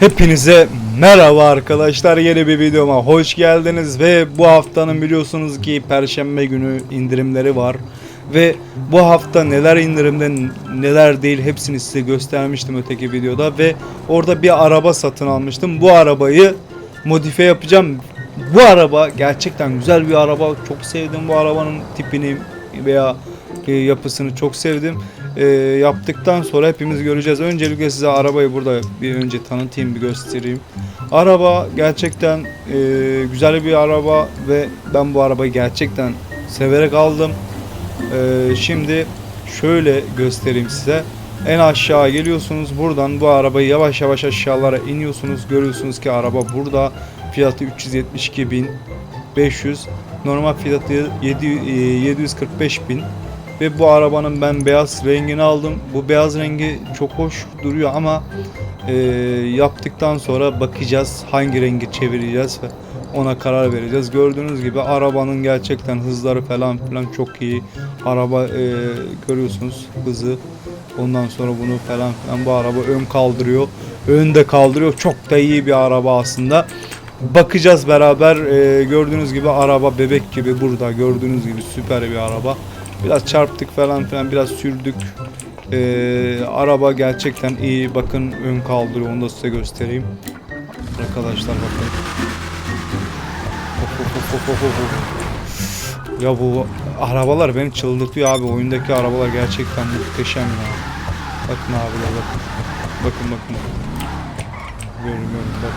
Hepinize merhaba arkadaşlar. Yeni bir videoma hoş geldiniz ve bu haftanın biliyorsunuz ki perşembe günü indirimleri var ve bu hafta neler indirimde neler değil hepsini size göstermiştim öteki videoda ve orada bir araba satın almıştım. Bu arabayı modifiye yapacağım. Bu araba gerçekten güzel bir araba. Çok sevdim bu arabanın tipini veya yapısını çok sevdim e, yaptıktan sonra hepimiz göreceğiz. Öncelikle size arabayı burada bir önce tanıtayım, bir göstereyim. Araba gerçekten e, güzel bir araba ve ben bu arabayı gerçekten severek aldım. E, şimdi şöyle göstereyim size. En aşağı geliyorsunuz. Buradan bu arabayı yavaş yavaş aşağılara iniyorsunuz. Görüyorsunuz ki araba burada. Fiyatı 372.500. Normal fiyatı 7, e, 745.000. Ve bu arabanın ben beyaz rengini aldım. Bu beyaz rengi çok hoş duruyor ama e, yaptıktan sonra bakacağız hangi rengi çevireceğiz ve ona karar vereceğiz. Gördüğünüz gibi arabanın gerçekten hızları falan filan çok iyi. Araba e, görüyorsunuz hızı. Ondan sonra bunu falan filan bu araba ön kaldırıyor. Ön kaldırıyor. Çok da iyi bir araba aslında. Bakacağız beraber. E, gördüğünüz gibi araba bebek gibi burada. Gördüğünüz gibi süper bir araba. Biraz çarptık falan filan biraz sürdük. Ee, araba gerçekten iyi. Bakın ön kaldırıyor. Onu da size göstereyim. Arkadaşlar bakın. Of, of, of, of, of. Ya bu arabalar beni çıldırtıyor abi. Oyundaki arabalar gerçekten muhteşem ya. Bakın abiler bakın. Bakın bakın. Görün bak.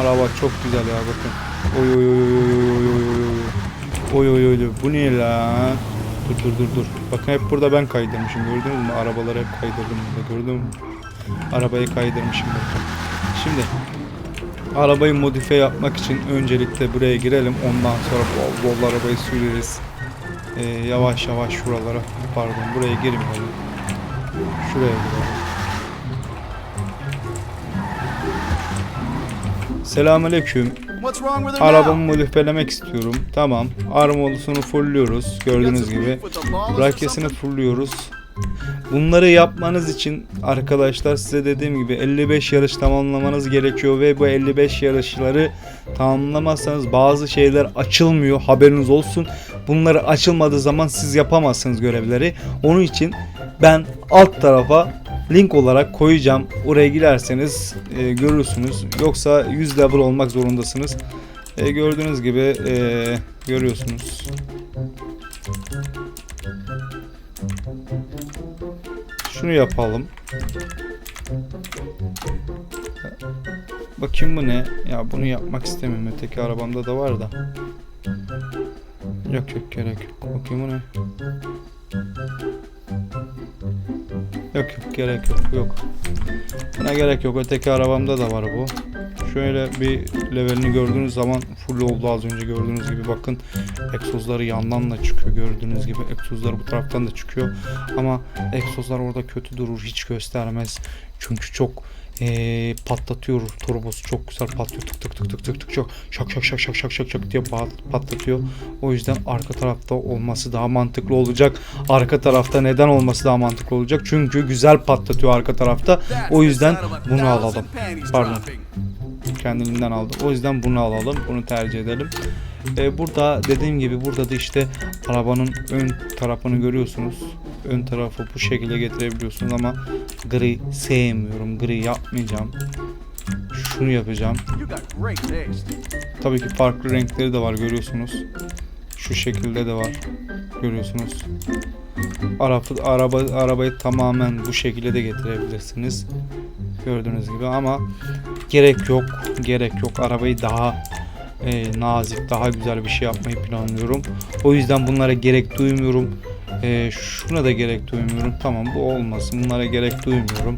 Araba çok güzel ya bakın. Oy oy oy oy oy oy oy oy oy. Oy oy bu ne lan? Dur dur dur dur. Bakın hep burada ben kaydırmışım gördünüz mü? Arabaları hep kaydırdım burada gördün? Arabayı kaydırmışım bakın. Şimdi arabayı modifiye yapmak için öncelikle buraya girelim. Ondan sonra bol bol arabayı süreriz. Ee, yavaş yavaş şuralara pardon buraya girmeyelim. Şuraya girelim. Selamünaleyküm. Arabamı modifiyelemek istiyorum. Tamam. Armolusunu fullüyoruz. Gördüğünüz gibi. Brakesini fulluyoruz. Bunları yapmanız için arkadaşlar size dediğim gibi 55 yarış tamamlamanız gerekiyor ve bu 55 yarışları tamamlamazsanız bazı şeyler açılmıyor haberiniz olsun. Bunları açılmadığı zaman siz yapamazsınız görevleri. Onun için ben alt tarafa link olarak koyacağım. Oraya girerseniz e, görürsünüz. Yoksa 100 level olmak zorundasınız. E, gördüğünüz gibi e, görüyorsunuz. Şunu yapalım. Bakayım bu ne? Ya bunu yapmak istemiyorum. Öteki arabamda da var da. Yok yok gerek yok. Bakayım bu ne? Yok yok gerek yok yok. Buna gerek yok. Öteki arabamda da var bu. Şöyle bir levelini gördüğünüz zaman full oldu az önce gördüğünüz gibi bakın egzozları yandan da çıkıyor gördüğünüz gibi egzozlar bu taraftan da çıkıyor ama egzozlar orada kötü durur hiç göstermez çünkü çok eee, patlatıyor turbosu çok güzel patlıyor tık tık tık tık tık tık çok şak şak şak şak şak şak şak diye pat- patlatıyor. O yüzden arka tarafta olması daha mantıklı olacak. Arka tarafta neden olması daha mantıklı olacak? Çünkü güzel patlatıyor arka tarafta. O yüzden bunu alalım. Pardon. Kendiliğinden aldım. O yüzden bunu alalım. Bunu tercih edelim. Ee, burada dediğim gibi burada da işte arabanın ön tarafını görüyorsunuz. Ön tarafı bu şekilde getirebiliyorsunuz ama gri sevmiyorum. Gri yapmayacağım. Şunu yapacağım. Tabii ki farklı renkleri de var görüyorsunuz. Şu şekilde de var. Görüyorsunuz. Araba, araba arabayı tamamen bu şekilde de getirebilirsiniz. Gördüğünüz gibi ama gerek yok. Gerek yok. Arabayı daha e, nazik, daha güzel bir şey yapmayı planlıyorum. O yüzden bunlara gerek duymuyorum. E, şuna da gerek duymuyorum. Tamam bu olmasın. Bunlara gerek duymuyorum.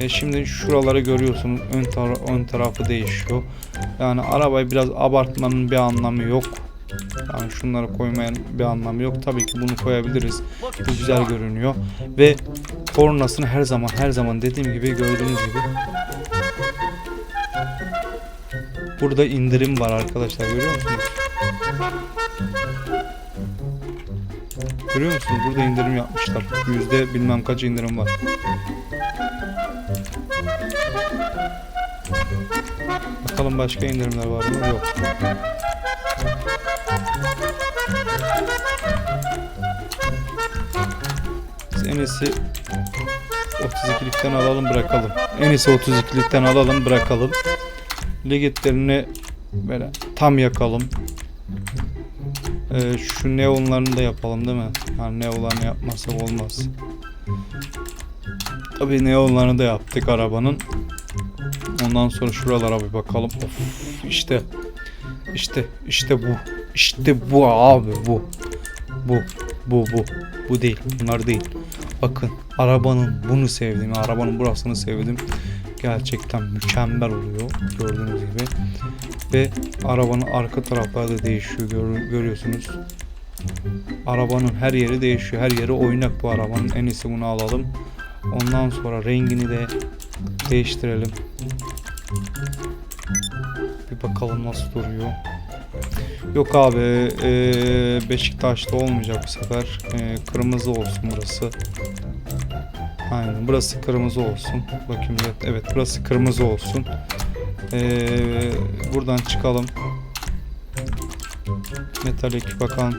E, şimdi şuraları görüyorsunuz. Ön, tara- ön tarafı değişiyor. Yani arabayı biraz abartmanın bir anlamı yok. Yani şunları koymayan bir anlamı yok. Tabii ki bunu koyabiliriz. Bu güzel görünüyor. Ve kornasını her zaman her zaman dediğim gibi gördüğünüz gibi Burada indirim var arkadaşlar görüyor musunuz? Görüyor musunuz? Burada indirim yapmışlar. Yüzde bilmem kaç indirim var. Bakalım başka indirimler var mı? Yok. Biz en iyisi 32'likten alalım bırakalım. En iyisi 32'likten alalım bırakalım. Ligitlerini böyle tam yakalım. Ee, şu neonlarını da yapalım değil mi? Yani neonlarını yapmazsak olmaz. Tabii neonlarını da yaptık arabanın. Ondan sonra şuralara bir bakalım. Of işte. İşte işte bu. İşte bu abi bu. Bu. Bu bu. Bu değil. Bunlar değil. Bakın arabanın bunu sevdim. Arabanın burasını sevdim. Gerçekten mükemmel oluyor. Gördüğünüz gibi. Ve arabanın arka tarafları da değişiyor. Gör- görüyorsunuz. Arabanın her yeri değişiyor. Her yeri oynak bu arabanın. En iyisi bunu alalım. Ondan sonra rengini de değiştirelim. Bir bakalım nasıl duruyor. Yok abi eee, Beşiktaş'ta olmayacak bu sefer. Eee, kırmızı olsun burası. Aynen burası kırmızı olsun. Bakayım evet, evet burası kırmızı olsun. Eee, buradan çıkalım. Metalik bakalım.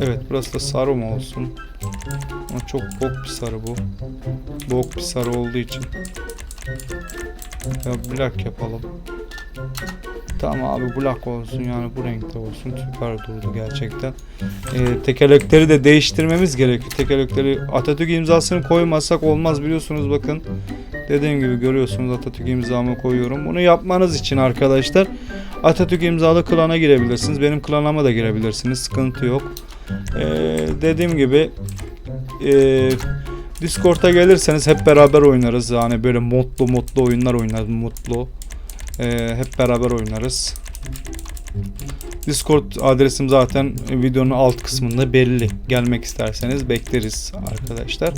Evet burası da sarı mı olsun? Ama çok bok bir sarı bu. Bok bir sarı olduğu için. Ya black yapalım. Tamam abi black olsun yani bu renkte olsun. Süper durdu gerçekten. Ee, tekerlekleri de değiştirmemiz gerekiyor. Tekerlekleri Atatürk imzasını koymazsak olmaz biliyorsunuz bakın. Dediğim gibi görüyorsunuz Atatürk imzamı koyuyorum. Bunu yapmanız için arkadaşlar Atatürk imzalı klana girebilirsiniz. Benim klanıma da girebilirsiniz. Sıkıntı yok. Ee, dediğim gibi ee, Discord'a gelirseniz hep beraber oynarız. Yani böyle modlu modlu oyunlar oynarız. Mutlu. Ee, hep beraber oynarız. Discord adresim zaten videonun alt kısmında belli. Gelmek isterseniz bekleriz arkadaşlar.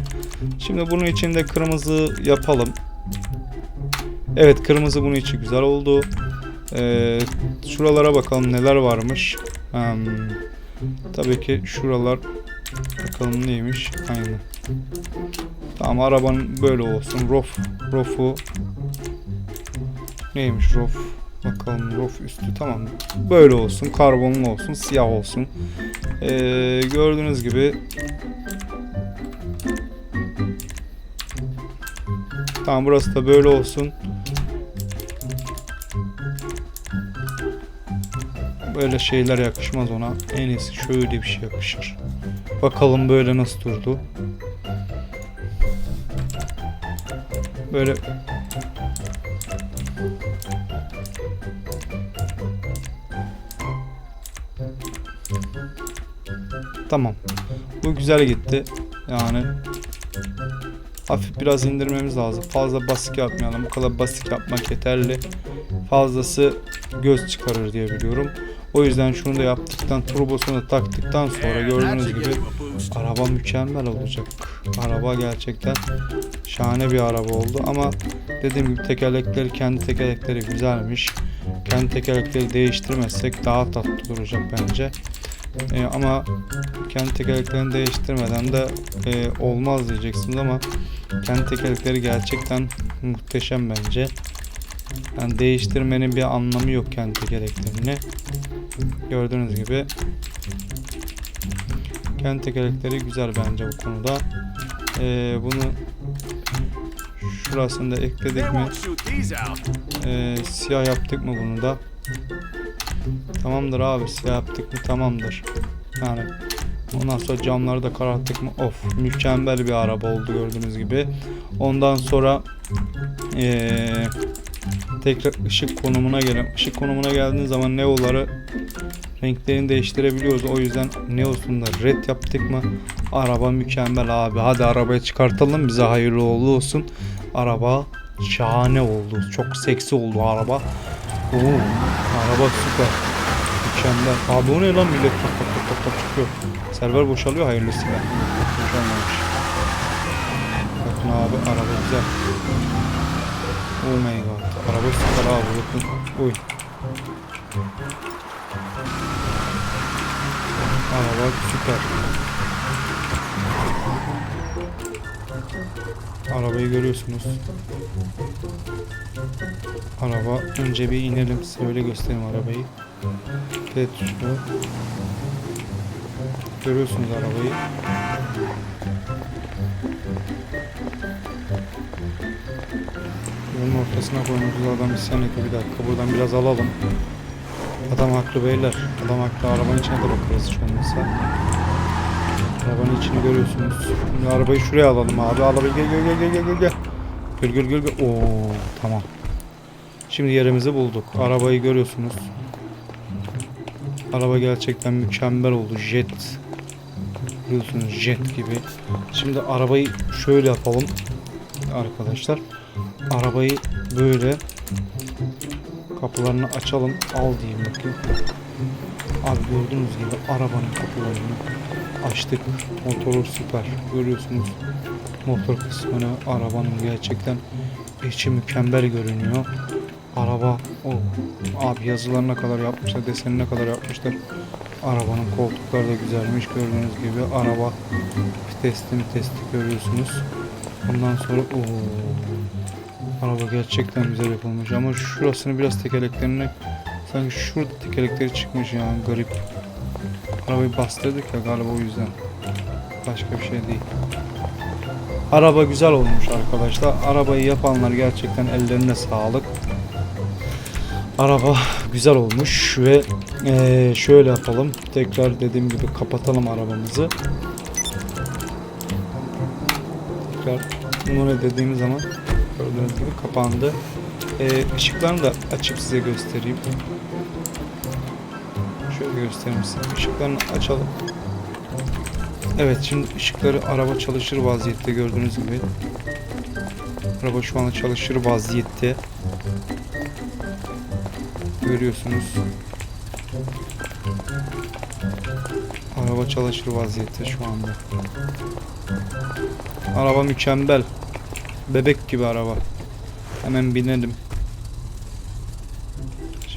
Şimdi bunun için de kırmızı yapalım. Evet kırmızı bunun için güzel oldu. Ee, şuralara bakalım neler varmış. Hmm, tabii ki şuralar bakalım neymiş. Aynen. Tamam arabanın böyle olsun. Rof, rofu neymiş rof? Bakalım rof üstü tamam. Böyle olsun. Karbonlu olsun. Siyah olsun. Ee, gördüğünüz gibi Tamam burası da böyle olsun. Böyle şeyler yakışmaz ona. En iyisi şöyle bir şey yakışır. Bakalım böyle nasıl durdu. Böyle Tamam. Bu güzel gitti. Yani hafif biraz indirmemiz lazım. Fazla basık yapmayalım. Bu kadar basık yapmak yeterli. Fazlası göz çıkarır diye biliyorum. O yüzden şunu da yaptıktan, turbosunu da taktıktan sonra that gördüğünüz should gibi araba mükemmel olacak. Araba gerçekten şahane bir araba oldu ama dediğim gibi tekerlekleri kendi tekerlekleri güzelmiş. Kendi tekerlekleri değiştirmezsek daha tatlı duracak bence. Ee, ama kendi tekerleklerini değiştirmeden de e, olmaz diyeceksiniz ama kendi tekerlekleri gerçekten muhteşem bence. Yani değiştirmenin bir anlamı yok kendi tekerleklerini. Gördüğünüz gibi kendi tekerlekleri güzel bence bu konuda. Ee, bunu şurasını da ekledik mi? Ee, siyah yaptık mı bunu da? Tamamdır abi siyah yaptık mı tamamdır. Yani ondan sonra camları da kararttık mı of mükemmel bir araba oldu gördüğünüz gibi. Ondan sonra ee, tekrar ışık konumuna gelen ışık konumuna geldiğiniz zaman neoları renklerini değiştirebiliyoruz. O yüzden neosunu da red yaptık mı araba mükemmel abi. Hadi arabayı çıkartalım bize hayırlı uğurlu olsun. Araba şahane oldu. Çok seksi oldu araba. Oo, araba süper. Mükemmel. Abi o ne lan millet tak tak tak tak tak çıkıyor. Server boşalıyor hayırlısıyla. Boşalmamış. Bakın abi araba güzel. Oh my god. Araba süper abi bakın. Oy. Araba süper. Arabayı görüyorsunuz. Araba önce bir inelim size öyle göstereyim arabayı. Evet şu. Görüyorsunuz arabayı. Yolun ortasına koymuşuz adam isyan etti bir dakika buradan biraz alalım. Adam haklı beyler. Adam haklı arabanın içine de bakarız şu olmasa. Arabanın içini görüyorsunuz. Arabayı şuraya alalım abi. Arabayı gel gel gel gel gel gel. Gel gel gel gel. Oo tamam. Şimdi yerimizi bulduk. Arabayı görüyorsunuz. Araba gerçekten mükemmel oldu. Jet. Görüyorsunuz jet gibi. Şimdi arabayı şöyle yapalım. Arkadaşlar. Arabayı böyle kapılarını açalım. Al diyeyim bakayım. Abi gördüğünüz gibi arabanın kapılarını açtık. Motoru süper. Görüyorsunuz. Motor kısmını arabanın gerçekten içi mükemmel görünüyor. Araba o abi yazılarına kadar yapmışlar, desenine kadar yapmışlar. Arabanın koltukları da güzelmiş gördüğünüz gibi. Araba vitesli vitesli görüyorsunuz. Ondan sonra o araba gerçekten güzel yapılmış ama şurasını biraz tekerleklerine sanki şurada tekerlekleri çıkmış yani garip. Arabayı bastırdık ya galiba o yüzden. Başka bir şey değil. Araba güzel olmuş arkadaşlar. Arabayı yapanlar gerçekten ellerine sağlık. Araba güzel olmuş ve eee, şöyle yapalım. Tekrar dediğim gibi kapatalım arabamızı. Tekrar bunu dediğimiz zaman gördüğünüz gibi kapandı. Eee ışıklarını da açıp size göstereyim. Göstereyim size. Işıklarını açalım. Evet şimdi ışıkları araba çalışır vaziyette gördüğünüz gibi. Araba şu anda çalışır vaziyette. Görüyorsunuz. Araba çalışır vaziyette şu anda. Araba mükemmel. Bebek gibi araba. Hemen binelim.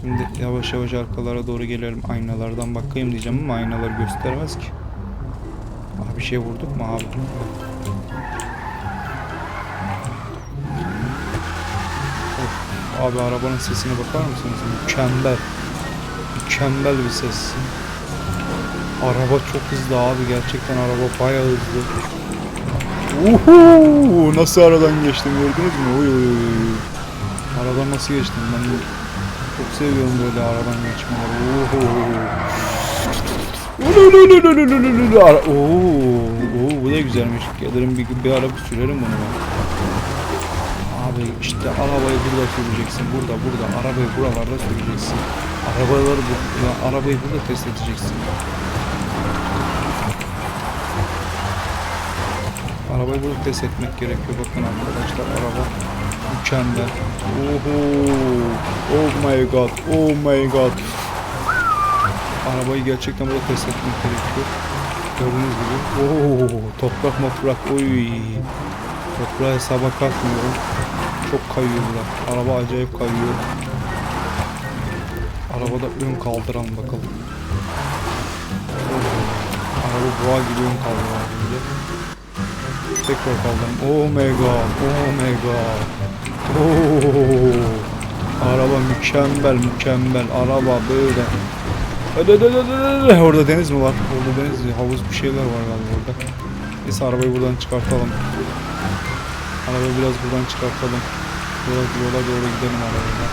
Şimdi yavaş yavaş arkalara doğru gelelim. Aynalardan bakayım diyeceğim ama aynalar göstermez ki. Abi bir şey vurduk mu abi? Of, abi arabanın sesine bakar mısınız? Mükemmel. Mükemmel bir ses. Araba çok hızlı abi. Gerçekten araba bayağı hızlı. Uhu! Nasıl aradan geçtim gördünüz mü? Oy oy oy. Aradan nasıl geçtim ben çok seviyorum böyle aradan geçmeleri. Ara- Oo, oo, bu da güzelmiş. Gelirim bir, bir ara bir sürerim bunu ben. Abi işte arabayı burada süreceksin. Burada burada. Arabayı buralarda süreceksin. Arabaları bu, ya, arabayı burada test edeceksin. Arabayı burada test etmek gerekiyor. Bakın arkadaşlar araba mükemmel. Oho. Oh my god. Oh my god. Arabayı gerçekten burada test etmek gerekiyor. Gördüğünüz gibi. Oo, toprak moprak. Oy. Toprağa hesaba katmıyorum. Çok kayıyor burada. Araba acayip kayıyor. Arabada ön kaldıran bakalım. Araba boğa gibi ön kaldıran. Tekrar kaldım. Oh my god. Oh my god. Oo. Araba mükemmel mükemmel. Araba böyle. Hadi hadi, hadi. Orada deniz mi var? Orada deniz, havuz bir şeyler var galiba orada. Neyse arabayı buradan çıkartalım. Arabayı biraz buradan çıkartalım. Yola, yola doğru gidelim arabayla.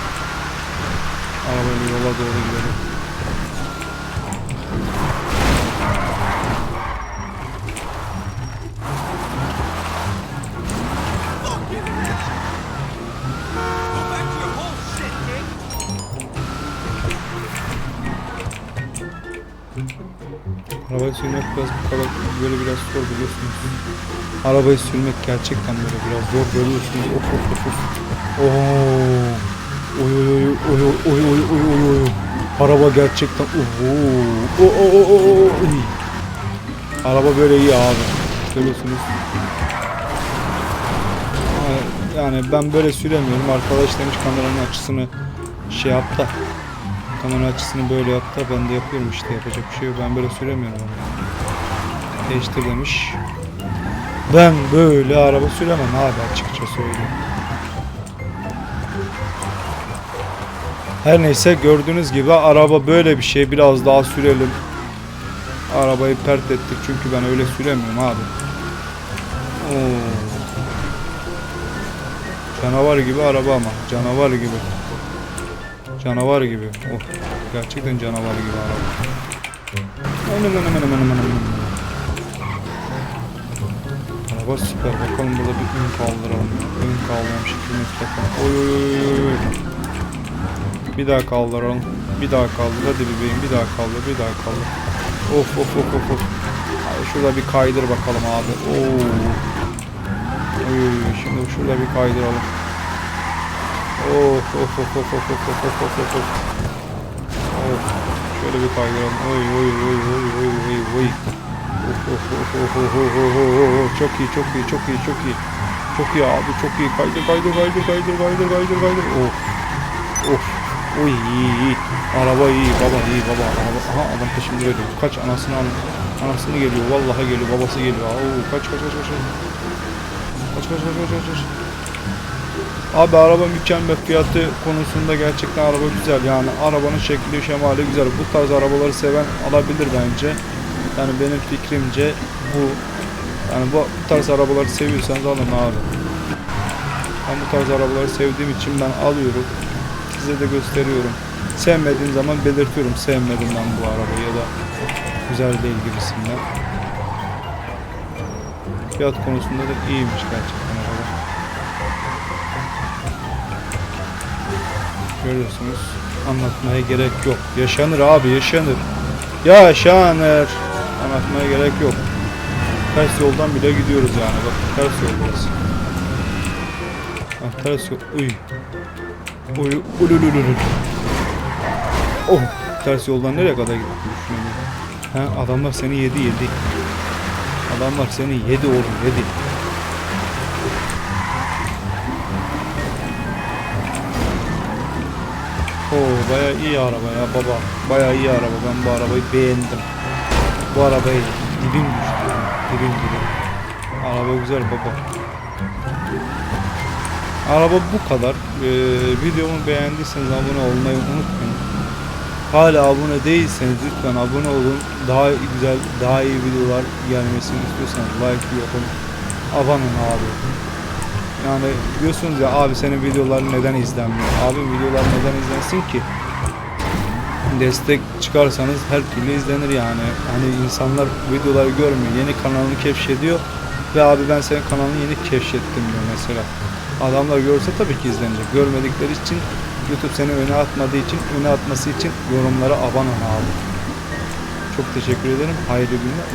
Arabayla yola doğru gidelim. Arabayı sürmek biraz bu kadar böyle biraz zor biliyorsunuz. Arabayı sürmek gerçekten böyle biraz zor görüyorsunuz. Of of of of. Oo. Oy oy oy oy oy oy oy oy oy. Araba gerçekten oho. O o o o o. Uy. Araba böyle iyi abi. Görüyorsunuz. Yani ben böyle süremiyorum. Arkadaş demiş kameranın açısını şey yap da kamera açısını böyle yap da ben de yapıyorum işte yapacak bir şey yok. Ben böyle süremiyorum onu. Değiştir demiş. Ben böyle araba süremem abi açıkça söyleyeyim. Her neyse gördüğünüz gibi araba böyle bir şey. Biraz daha sürelim. Arabayı pert ettik çünkü ben öyle süremiyorum abi. Oo. Canavar gibi araba ama. Canavar gibi. Canavar gibi. Oh. Gerçekten canavar gibi araba. Anam anam anam anam anam. Araba süper. Bakalım burada bir ön kaldıralım. Ön kaldıralım şeklinde bakalım. Oy oy oy oy. Bir daha kaldıralım. Bir daha kaldır. Hadi bebeğim bir daha kaldır. Bir daha kaldır. Of of of of of. Abi şurada bir kaydır bakalım abi. Oo. Oy, oy, oy. Şimdi şurada bir kaydıralım. Of of of of of of of of of of of. Şöyle bir kaydıralım. Oy oy oy oy oy oy oy. Of of of of of of of. Çok iyi çok iyi çok iyi çok iyi. Çok iyi abi çok iyi. Kaydır kaydır kaydır kaydır kaydır kaydır kaydır. Of. Of. Oy iyi iyi. Araba iyi baba iyi baba. Araba. Aha adam peşimde geliyor. Kaç anasını al. Anasını geliyor. Vallahi geliyor. Babası geliyor. Oo, kaç kaç kaç. kaç. Kaç kaç kaç kaç kaç kaç. Abi araba mükemmel. Fiyatı konusunda gerçekten araba güzel. Yani arabanın şekli şemali güzel. Bu tarz arabaları seven alabilir bence. Yani benim fikrimce bu. Yani bu, bu tarz arabaları seviyorsanız alın abi. Ben bu tarz arabaları sevdiğim için ben alıyorum. Size de gösteriyorum. Sevmediğim zaman belirtiyorum. Sevmedim ben bu arabayı ya da güzel değil gibisinden. Fiyat konusunda da iyiymiş gerçekten Görüyorsunuz. Anlatmaya gerek yok. Yaşanır abi yaşanır. Yaşanır. Anlatmaya gerek yok. Ters yoldan bile gidiyoruz yani. Bak ters yol. Ah, ters yol. Uy. Uy. Ululululu. Oh. Ters yoldan nereye kadar düşünüyorum. Ha adamlar seni yedi yedi. Adamlar seni yedi oğlum yedi. Oo baya iyi araba ya baba. Baya iyi araba. Ben bu arabayı beğendim. Bu arabayı dibim düştü. Dibim dibim. Araba güzel baba. Araba bu kadar. Ee, videomu beğendiyseniz abone olmayı unutmayın. Hala abone değilseniz lütfen abone olun. Daha güzel, daha iyi videolar gelmesini istiyorsanız like yapın. Abone abi. Yani diyorsunuz ya abi senin videoların neden izlenmiyor? Abi videolar neden izlensin ki? Destek çıkarsanız her türlü izlenir yani. Hani insanlar videoları görmüyor. Yeni kanalını keşfediyor. Ve abi ben senin kanalını yeni keşfettim diyor mesela. Adamlar görse tabii ki izlenecek. Görmedikleri için YouTube seni öne atmadığı için öne atması için yorumlara abone ol abi. Çok teşekkür ederim. Hayırlı günler.